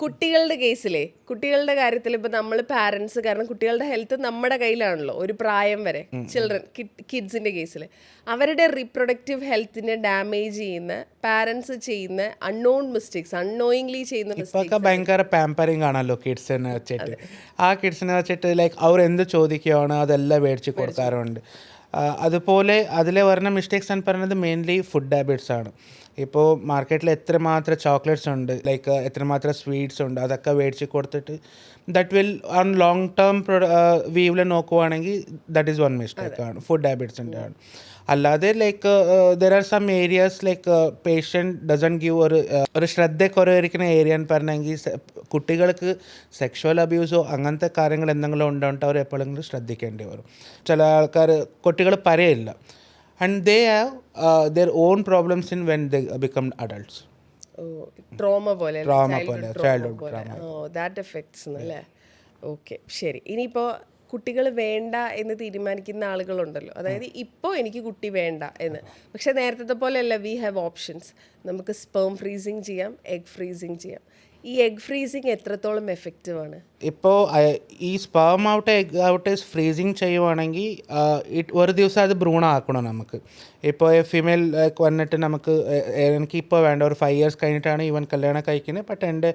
കുട്ടികളുടെ കേസിലെ കുട്ടികളുടെ കാര്യത്തിൽ ഇപ്പൊ നമ്മൾ പാരന്റ്സ് കാരണം കുട്ടികളുടെ ഹെൽത്ത് നമ്മുടെ കയ്യിലാണല്ലോ ഒരു പ്രായം വരെ ചിൽഡ്രൻ കിഡ്സിന്റെ കേസിൽ അവരുടെ റീപ്രൊഡക്റ്റീവ് ഹെൽത്തിനെ ഡാമേജ് ചെയ്യുന്ന പാരന്റ്സ് ചെയ്യുന്ന അൺനോൺ മിസ്റ്റേക്സ് അൺനോയിങ്ലി ചെയ്യുന്ന മിസ്റ്റേക്സ് ഭയങ്കര പാമ്പറിങ് ആണല്ലോ കിഡ്സിനെ വെച്ചിട്ട്. ആ കിഡ്സിനെ വെച്ചിട്ട് ലൈക്ക് അവർ എന്ത് ചോദിക്കുകയാണ് അതെല്ലാം മേടിച്ച് കൊടുക്കാറുണ്ട്. അതുപോലെ അതിലെ വരുന്ന മിസ്റ്റേക്സ് എന്ന് പറയുന്നത് മെയിൻലി ഫുഡ് ഹാബിറ്റ്സ് ആണ്. ഇപ്പോൾ മാർക്കറ്റിൽ എത്രമാത്രം ചോക്ലേറ്റ്സ് ഉണ്ട് ലൈക്ക് എത്രമാത്രം സ്വീറ്റ്സ് ഉണ്ട് അതൊക്കെ മേടിച്ച് കൊടുത്തിട്ട് that will on long term വ്യൂവിൽ നോക്കുവാണെങ്കിൽ ദറ്റ് ഈസ് വൺ മിസ്റ്റേക്ക് ആണ്. ഫുഡ് ഹാബിറ്റ്സിന്റെ ആണ്. അല്ലാതെ like there are some areas like patient doesn't give ഒരു ഒരു ശ്രദ്ധ കുറവായിരിക്കുന്ന ഏരിയ എന്ന് പറഞ്ഞെങ്കിൽ കുട്ടികൾക്ക് സെക്ഷൽ അബ്യൂസോ അങ്ങനത്തെ കാര്യങ്ങൾ എന്തെങ്കിലും ഉണ്ടോ അവർ എപ്പോഴെങ്കിലും ശ്രദ്ധിക്കേണ്ടി വരും. ചില ആൾക്കാർ കുട്ടികൾ പറയില്ല and have uh, their own problems in when they become adults. Trauma പോലെ Trauma പോലെ, childhood ഓ ദാറ്റ് എഫക്ട്സ് അല്ലേ? ഓക്കെ ശരി. ഇനിയിപ്പോൾ കുട്ടികൾ വേണ്ട എന്ന് തീരുമാനിക്കുന്ന ആളുകളുണ്ടല്ലോ. അതായത് ഇപ്പോൾ എനിക്ക് കുട്ടി വേണ്ട എന്ന്. പക്ഷെ നേരത്തെ പോലെയല്ല വി ഹാവ് ഓപ്ഷൻസ് നമുക്ക് സ്പേം ഫ്രീസിങ് ചെയ്യാം എഗ് ഫ്രീസിങ് ചെയ്യാം. ഈ എഗ് ഫ്രീസിങ് എത്രത്തോളം എഫക്റ്റീവ് ആണ്? ഇപ്പോൾ ഈ sperm out egg out freezing ചെയ്യുവാണെങ്കിൽ ഒരു ദിവസം അത് ഭ്രൂണമാക്കണം നമുക്ക്. ഇപ്പോൾ ഫിമെയിൽ വന്നിട്ട് നമുക്ക് എനിക്ക് ഇപ്പോൾ വേണ്ട ഒരു ഫൈവ് ഇയേഴ്സ് കഴിഞ്ഞിട്ടാണ് ഇവൻ കല്യാണം കഴിക്കുന്നത്. ബട്ട് എന്റെ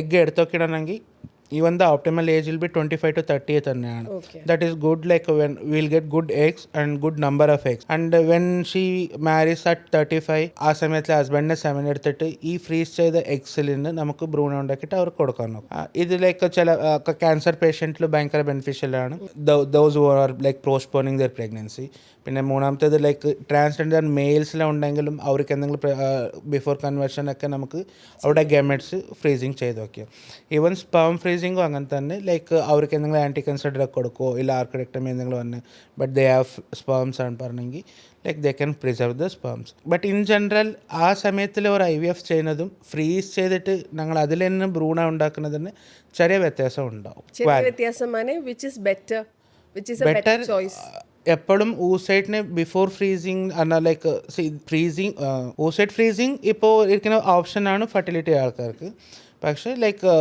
egg എടുത്തൊക്കിടണമെങ്കിൽ even the optimal age will be twenty five to thirty തന്നെയാണ്. Okay. That is good like when will get good eggs and good number of eggs and when she marries at thirty five ആ സമയത്ത് ഹസ്ബൻഡിനെ seven എടുത്തിട്ട് ഈ freeze ചെയ്ത എഗ്സിൽ നിന്ന് നമുക്ക് ഭ്രൂണ ഉണ്ടാക്കിയിട്ട് അവർക്ക് കൊടുക്കാൻ നോക്കും. ഇതിലേക്ക് ചില ക്യാൻസർ പേഷ്യന്റിൽ ഭയങ്കര ബെനിഫിഷ്യലാണ് those are like postponing their pregnancy പിന്നെ മൂന്നാമത്തേത് ലൈക്ക് ട്രാൻസ്ജെൻഡർ മെയിൽസിലുണ്ടെങ്കിലും അവർക്ക് എന്തെങ്കിലും ബിഫോർ കൺവേർഷൻ ഒക്കെ നമുക്ക് അവിടെ ഗെമെറ്റ്സ് ഫ്രീസിങ് ചെയ്ത് വെക്കാം. ഈവൻ സ്പേം ഫ്രീസിങ്ങും അങ്ങനെ തന്നെ. ലൈക്ക് അവർക്ക് എന്തെങ്കിലും ആന്റി ഡ്രഗ് കൊടുക്കുമോ ഇല്ല ആർക്കിടെക്ടമി എന്തെങ്കിലും വന്ന് ബട്ട് ദേ ഹാവ് സ്പേംസ് ആണ് പറഞ്ഞെങ്കിൽ like they can preserve the sperms but in general ആ സമയത്തിൽ ഒരു ഐ വി എഫ് ചെയ്യുന്നതും ഫ്രീസ് ചെയ്തിട്ട് ഞങ്ങൾ അതിൽ തന്നെ ഭ്രൂണ ഉണ്ടാക്കുന്നതിന് ചെറിയ വ്യത്യാസം ഉണ്ടാവും. ബെറ്റർ എപ്പോഴും ഊസൈറ്റിന് ബിഫോർ ഫ്രീസിങ് എന്നാൽ ലൈക്ക് ഫ്രീസിങ് ഊസൈറ്റ് ഫ്രീസിങ് ഇപ്പോൾ ഇരിക്കുന്ന ഓപ്ഷനാണ് ഫെർട്ടിലിറ്റി ആൾക്കാർക്ക്. പക്ഷേ ലൈക്ക്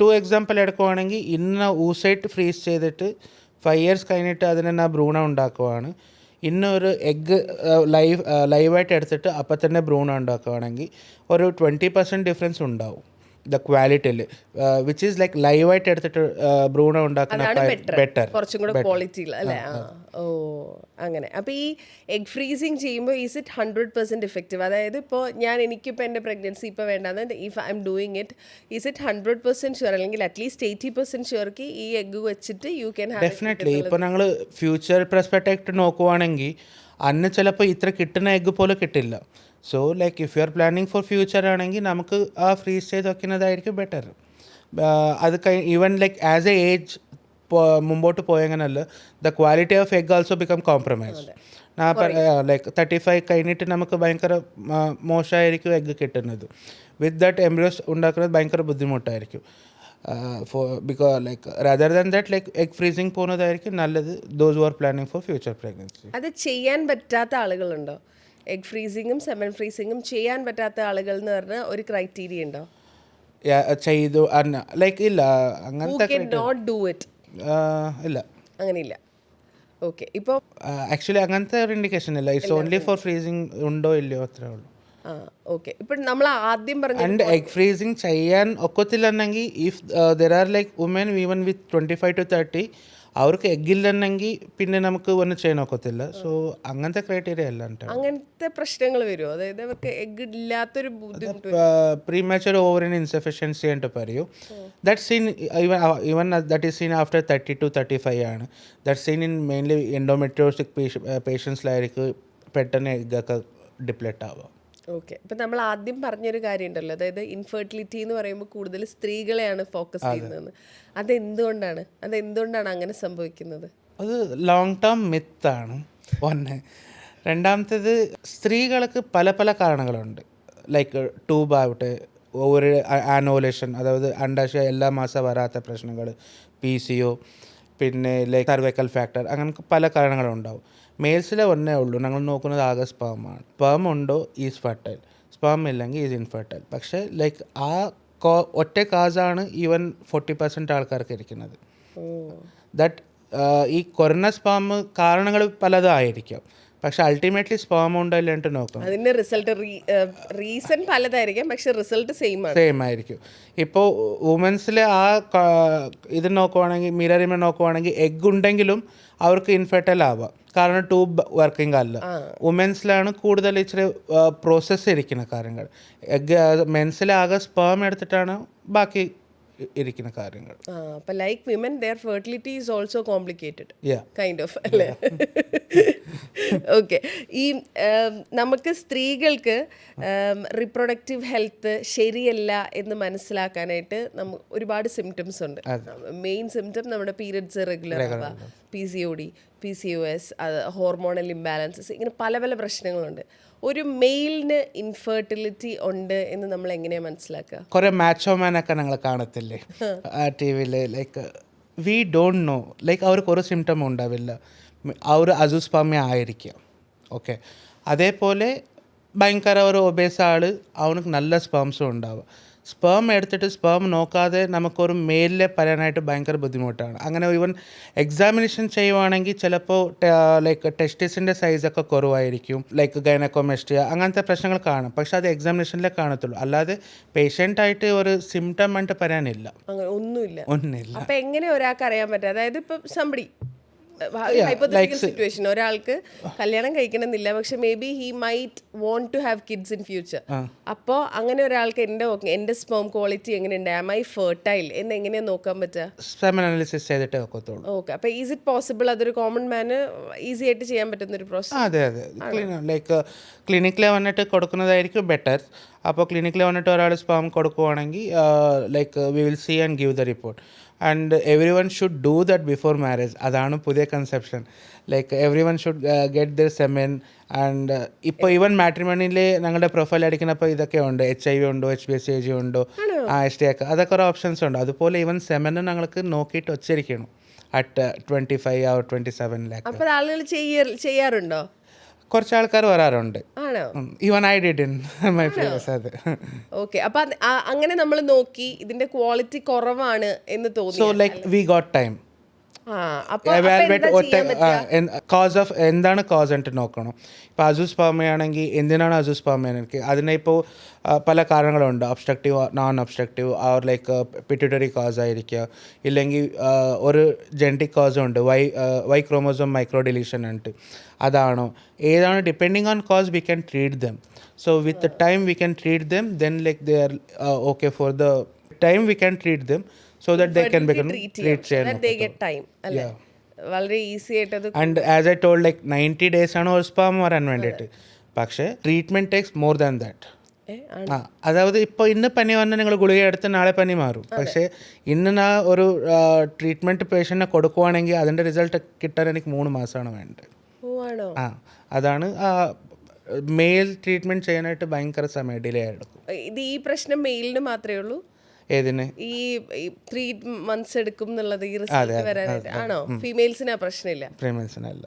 ടു എക്സാമ്പിൾ എടുക്കുവാണെങ്കിൽ ഇന്ന് ഊസൈറ്റ് ഫ്രീസ് ചെയ്തിട്ട് ഫൈവ് ഇയേഴ്സ് കഴിഞ്ഞിട്ട് അതിനെ തന്നെ ഭ്രൂണം ഉണ്ടാക്കുവാണ്. ഇന്നൊരു എഗ്ഗ് ലൈവ് ലൈവായിട്ട് എടുത്തിട്ട് അപ്പം തന്നെ ഭ്രൂണം ഉണ്ടാക്കുകയാണെങ്കിൽ ഒരു ട്വന്റി പെർസെന്റ് ഡിഫറൻസ് ഉണ്ടാവും. ദ ക്വാളിറ്റിയിൽ വിച്ച് ഈസ് ലൈക്ക് ലൈവായിട്ട് എടുത്തിട്ട് ബ്രൂണ ഉണ്ടാക്കുന്ന ബെറ്റർ കുറച്ചും കൂടെ ക്വാളിറ്റി അല്ലേ? ഓ അങ്ങനെ. അപ്പോൾ ഈ എഗ് ഫ്രീസിങ് ചെയ്യുമ്പോൾ is it hundred percent effective അതായത് ഇപ്പോൾ ഞാൻ എനിക്കിപ്പോൾ എന്റെ പ്രഗ്നൻസി ഇപ്പോൾ വേണ്ടത് if I'm doing it is it hundred percent sure അല്ലെങ്കിൽ അറ്റ്ലീസ്റ്റ് എയ്റ്റി പെർസെന്റ് ഷുവർക്ക് ഈ എഗ് വെച്ചിട്ട് യു ക്യാൻ ഡെഫിനറ്റ്ലി ഇപ്പോൾ ഞങ്ങൾ ഫ്യൂച്ചർ പെർസ്പെക്റ്റീവ് നോക്കുവാണെങ്കിൽ അന്ന് ചിലപ്പോൾ ഇത്ര കിട്ടുന്ന എഗ് പോലെ കിട്ടില്ല. So like if you are planning for future ആണെങ്കിൽ നമുക്ക് ആ ഫ്രീസ് ചെയ്ത് വെക്കുന്നതായിരിക്കും ബെറ്റർ അത് കഴി even like as a age മുമ്പോട്ട് പോയങ്ങനല്ല the quality of egg also become compromise ഞാൻ ലൈക്ക് തേർട്ടി ഫൈവ് കഴിഞ്ഞിട്ട് നമുക്ക് ഭയങ്കര മോശമായിരിക്കും എഗ്ഗ് കിട്ടുന്നത്. വിത്ത് ദാറ്റ് എംബ്രിയോസ് ഉണ്ടാക്കുന്നത് ഭയങ്കര ബുദ്ധിമുട്ടായിരിക്കും. For because like rather than that like egg freezing പോകുന്നതായിരിക്കും നല്ലത്. Those are planning for future pregnancy അത് ചെയ്യാൻ പറ്റാത്ത ആളുകളുണ്ടോ? എഗ് ഫ്രീസിങ്ങും സെമൻ ഫ്രീസിങ്ങും ചെയ്യാൻ പറ്റാത്ത ആളുകൾ എന്ന് പറഞ്ഞാൽ ഒരു ക്രൈറ്റീരിയ ഉണ്ടോ? ചെയ്തു ലൈക്ക് ഇല്ല അങ്ങനത്തെ കെൻ നോട്ട് ഡു ഇറ്റ് ആ, ഇല്ല. അങ്ങനെയില്ല. ഓക്കെ ഇപ്പോൾ ആക്ച്വലി അങ്ങനത്തെ ഒരു ഇൻഡിക്കേഷൻ ഇല്ല. ഇറ്റ്സ് ഓൺലി ഫോർ ഫ്രീസിങ് ഉണ്ടോ ഇല്ലയോ അത്രേ ഉള്ളൂ. ആ ഓക്കെ ഇപ്പം നമ്മൾ ആദ്യം പറഞ്ഞു ആൻഡ് എഗ് ഫ്രീസിങ് ചെയ്യാൻ ഒക്കത്തില്ലെന്നെങ്കിൽ if there are like woman women with twenty five to thirty അവർക്ക് എഗ്ഗില്ലെന്നെങ്കിൽ പിന്നെ നമുക്ക് ഒന്നും ചെയ്യാൻ ഒക്കത്തില്ല. സോ അങ്ങനത്തെ ക്രൈറ്റീരിയ അല്ല അങ്ങനത്തെ പ്രശ്നങ്ങൾ വരുമോ അതായത് അവർക്ക് എഗ് ഇല്ലാത്തൊരു പ്രീമാച്ചർ ഓവറിൻ ഇൻസഫിഷ്യൻസി എന്ന് പറയൂ. That seen even even that is seen after thirty to thirty five ആണ്. That seen in mainly endometriosis പേഷ്യൻസിലായിരിക്കും പെട്ടെന്ന് എഗ്ഗൊക്കെ ഡിപ്ലെറ്റ് ആവുക. ഓക്കെ ഇപ്പം നമ്മൾ ആദ്യം പറഞ്ഞൊരു കാര്യം ഉണ്ടല്ലോ അതായത് ഇൻഫെർട്ടിലിറ്റി എന്ന് പറയുമ്പോൾ കൂടുതൽ സ്ത്രീകളെയാണ് ഫോക്കസ് ചെയ്യുന്നതെന്ന് അതെന്തുകൊണ്ടാണ്? അതെന്തുകൊണ്ടാണ് അങ്ങനെ സംഭവിക്കുന്നത്? അത് ലോങ് ടേം മിത്താണ് ഒന്ന്. രണ്ടാമത്തേത് സ്ത്രീകൾക്ക് പല പല കാരണങ്ങളുണ്ട്. ലൈക്ക് ട്യൂബ് ആവട്ടെ ഒരു ആനോലേഷൻ അതായത് അണ്ടാശയ എല്ലാ മാസം വരാത്ത പ്രശ്നങ്ങൾ പി സി ഒ പിന്നെ ലൈക്ക് സർവൈക്കൽ ഫാക്ടർ അങ്ങനെ പല കാരണങ്ങളും ഉണ്ടാവും. മെയിൽസിലെ ഒന്നേ ഉള്ളൂ. ഞങ്ങൾ നോക്കുന്നത് ആകെ സ്പേമാണ് ആണ്. സ്പേം ഉണ്ടോ? ഈസ് ഫെർട്ടൈൽ സ്പേം ഇല്ലെങ്കിൽ ഈസ് ഇൻഫെർട്ടൈൽ പക്ഷേ ലൈക്ക് ആ കോ- ഒറ്റ കാസാണ് ഈവൻ ഫോർട്ടി പെർസെന്റ് ആൾക്കാർക്ക് ഇരിക്കുന്നത്. ദറ്റ് ഈ കൊറോണ സ്പാം കാരണങ്ങൾ പലതായിരിക്കും. പക്ഷെ അൾട്ടിമേറ്റ്ലി സ്പാം ഉണ്ടോ ഇല്ലാണ്ട് നോക്കണം അതിന്റെ റിസൾട്ട് റീസൺ പലതായിരിക്കും പക്ഷെ റിസൾട്ട് സെയിം സെയിം ആയിരിക്കും. ഇപ്പോൾ വുമൻസിൽ ആ ഇത് നോക്കുവാണെങ്കിൽ മിററിമ നോക്കുവാണെങ്കിൽ എഗ് ഉണ്ടെങ്കിലും അവർക്ക് ഇൻഫെർട്ടൽ ആവാം. കാരണം ട്യൂബ് വർക്കിംഗ് അല്ല. വുമൻസിലാണ് കൂടുതൽ ഇച്ചിരി പ്രോസസ്സ് ഇരിക്കുന്ന കാര്യങ്ങൾ. എഗ് മെൻസിലാകെ സ്പേം എടുത്തിട്ടാണ് ബാക്കി ഇരിക്കുന്ന കാര്യങ്ങൾ. Like women their fertility is also complicated kind of അല്ലേ? ഓക്കെ ഈ നമുക്ക് സ്ത്രീകൾക്ക് റിപ്രൊഡക്റ്റീവ് ഹെൽത്ത് ശരിയല്ല എന്ന് മനസ്സിലാക്കാനായിട്ട് നമുക്ക് ഒരുപാട് സിംറ്റംസ് ഉണ്ട്. മെയിൻ സിംറ്റം നമ്മുടെ പീരിയഡ്സ് റെഗുലർ ആവുക P C O D P C O S hormonal imbalances ഇങ്ങനെ പല പല പ്രശ്നങ്ങളുണ്ട്. ഒരു മെയിലിന് ഇൻഫെർട്ടിലിറ്റി ഉണ്ട് എന്ന് നമ്മൾ എങ്ങനെയാ മനസ്സിലാക്കുക? കുറേ മാച്ചോമാനൊക്കെ ഞങ്ങൾ കാണത്തില്ലേ? ടി വിയിൽ like we don't know like അവർക്ക് ഒരു സിംറ്റം ഉണ്ടാവില്ല. അവർ അസുസ്പാമ്യ ആയിരിക്കാം. ഓക്കെ അതേപോലെ ഭയങ്കര ഒരു ഒബേസ് ആൾ അവനക്ക് നല്ല സ്പേംസും ഉണ്ടാവുക സ്പേം എടുത്തിട്ട് സ്പേം നോക്കാതെ നമുക്കൊരു മെയിലിലെ പറയാനായിട്ട് ഭയങ്കര ബുദ്ധിമുട്ടാണ്. അങ്ങനെ ഈവൻ എക്സാമിനേഷൻ ചെയ്യുവാണെങ്കിൽ ചിലപ്പോൾ ലൈക്ക് ടെസ്റ്റിസിന്റെ സൈസൊക്കെ കുറവായിരിക്കും ലൈക്ക് ഗൈനക്കോമെസ്റ്റിയ അങ്ങനത്തെ പ്രശ്നങ്ങൾ കാണും. പക്ഷെ അത് എക്സാമിനേഷനിലെ കാണത്തുള്ളൂ. അല്ലാതെ പേഷ്യന്റായിട്ട് ഒരു സിംറ്റം ആയിട്ട് പറയാനില്ല. ഒന്നുമില്ല. ഒന്നുമില്ല. അപ്പം എങ്ങനെ ഒരാൾക്ക് അറിയാൻ പറ്റും? അതായത് ഇപ്പൊ സംബടി സിറ്റുവേഷൻ ഒരാൾക്ക് കല്യാണം കഴിക്കണമെന്നില്ല പക്ഷെ maybe he might want to have kids in future അപ്പോൾ അങ്ങനെ ഒരാൾക്ക് എന്റെ എന്റെ സ്പേം ക്വാളിറ്റി എങ്ങനെയുണ്ട്? ആം ഐ ഫെർട്ടൈൽ എന്ന് എങ്ങനെയാ നോക്കാൻ പറ്റുക? ചെയ്തിട്ടേ ഒക്കത്തുള്ളൂ. ഓക്കെ അപ്പോൾ ഈസ് ഇറ്റ് പോസിബിൾ അതൊരു കോമൺ മാന് ഈസി ആയിട്ട് ചെയ്യാൻ പറ്റുന്ന ഒരു പ്രോസസ് അതെ അതെ. ലൈക്ക് ക്ലിനിക്കിൽ വന്നിട്ട് കൊടുക്കുന്നതായിരിക്കും ബെറ്റർ അപ്പോൾ ക്ലിനിക്കിൽ വന്നിട്ട് ഒരാൾ സ്പാം കൊടുക്കുവാണെങ്കിൽ like we will see and give the report and every one should do that before marriage അതാണ് പുതിയ conception like every one should get their semen and ഇപ്പോൾ ഈവൻ മാട്രിമണിയിൽ ഞങ്ങളുടെ പ്രൊഫൈൽ അടിക്കുന്നപ്പോൾ ഇതൊക്കെ ഉണ്ട്. എച്ച് ഐ വി ഉണ്ടോ? H B S A G ഉണ്ടോ? ആ എസ് ടി ഒക്കെ അതൊക്കെ ഒരു ഓപ്ഷൻസ് ഉണ്ട്. അതുപോലെ ഈവൻ സെമന് ഞങ്ങൾക്ക് നോക്കിയിട്ട് വച്ചിരിക്കണം at twenty five or twenty seven lakh. അപ്പോൾ ആളുകൾ ചെയ്യാറുണ്ടോ? കുറച്ച് ആൾക്കാർ വരാറുണ്ട് even I did in my previous അത്. ഓക്കെ അപ്പൊ അങ്ങനെ നമ്മൾ നോക്കി ഇതിന്റെ ക്വാളിറ്റി കുറവാണ് എന്ന് സോ തോന്നി like we got time evaluate ഒറ്റ കോസ് ഓഫ് എന്താണ് കോസ് എന്നിട്ട് നോക്കണം. ഇപ്പോൾ അസൂസ് പാമയാണെങ്കിൽ എന്തിനാണ് അസൂസ് പാമയാണെങ്കിൽ എനിക്ക് അതിനെ ഇപ്പോൾ പല കാരണങ്ങളുണ്ട്. Obstructive non obstructive or like pituitary cause ആയിരിക്കുക. ഇല്ലെങ്കിൽ ഒരു ജെനറ്റിക് കോസും ഉണ്ട്. Y Y chromosome micro deletion ഉണ്ട്. അതാണോ? ഏതാണ്? Depending on cause we can treat them so with time we can treat them then like they are okay for the time we can treat them so that they can become treat ചെയ്യാൻ they get time അല്ലേ? വളരെ easy ആയിട്ട് അത് and as I told like ninety days ആണ് ഒരു sperm വരാൻ വേണ്ടിയിട്ട്. പക്ഷേ treatment takes more than that ആ അതായത് ഇപ്പോൾ ഇന്ന് പനി വന്നാൽ നിങ്ങൾ ഗുളിക എടുത്ത് നാളെ പനി മാറും. പക്ഷേ ഇന്ന് ഞാൻ ഒരു ട്രീറ്റ്മെന്റ് പേഷ്യന്റിനെ കൊടുക്കുവാണെങ്കിൽ അതിന്റെ റിസൾട്ട് കിട്ടാൻ എനിക്ക് മൂന്ന് മാസമാണ് വേണ്ടത്. ആ അതാണ് മെയിൽ ട്രീറ്റ്മെന്റ് ചെയ്യാനായിട്ട് ഭയങ്കര സമയം ഡിലേ എടുക്കും. ഇത് ഈ പ്രശ്നം മെയിലിന് മാത്രമേ ഉള്ളൂ? ഏതിന്? ഈ ത്രീ മന്ത്സ് എടുക്കും എന്നുള്ളത് ഈ റിസൾട്ട് വരാനായിട്ട് ആണോ? ഫീമെയിൽസിന് പ്രശ്നമില്ല. ഫീമെയിൽസിനല്ല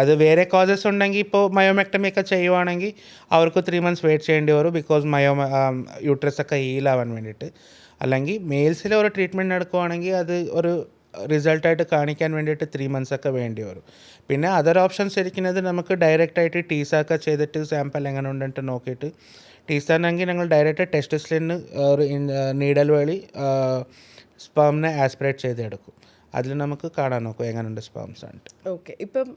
അത് വേറെ കോസസ് ഉണ്ടെങ്കിൽ ഇപ്പോൾ മയോമെക്ടമി ഒക്കെ ചെയ്യുവാണെങ്കിൽ അവർക്ക് ത്രീ മന്ത്സ് വെയിറ്റ് ചെയ്യേണ്ടി വരും ബിക്കോസ് മയോ യൂട്രസ് ഒക്കെ ഹീൽ ആവാൻ വേണ്ടിയിട്ട്. അല്ലെങ്കിൽ മെയിൽസിൽ ഒരു ട്രീറ്റ്മെന്റ് എടുക്കുവാണെങ്കിൽ അത് ഒരു റിസൾട്ടായിട്ട് കാണിക്കാൻ വേണ്ടിയിട്ട് ത്രീ മന്ത്സ് ഒക്കെ വേണ്ടി വരും. പിന്നെ അതർ ഓപ്ഷൻസ് ഇരിക്കുന്നത് നമുക്ക് ഡയറക്റ്റായിട്ട് ടീസാക്കെ ചെയ്തിട്ട് സാമ്പിൾ എങ്ങനെ ഉണ്ടെന്നിട്ട് നോക്കിയിട്ട്. ടീസാണെങ്കിൽ ഞങ്ങൾ ഡയറക്റ്റ് ടെസ്റ്റിസ്ലിന് ഒരു നീഡൽ വഴി സ്പേമിനെ ആസ്പിറേറ്റ് ചെയ്തെടുക്കും. അതിൽ നമുക്ക് കാണാൻ നോക്കും എങ്ങനെയുണ്ട് സ്പേംസ് ആയിട്ട് ഓക്കെ ഇപ്പം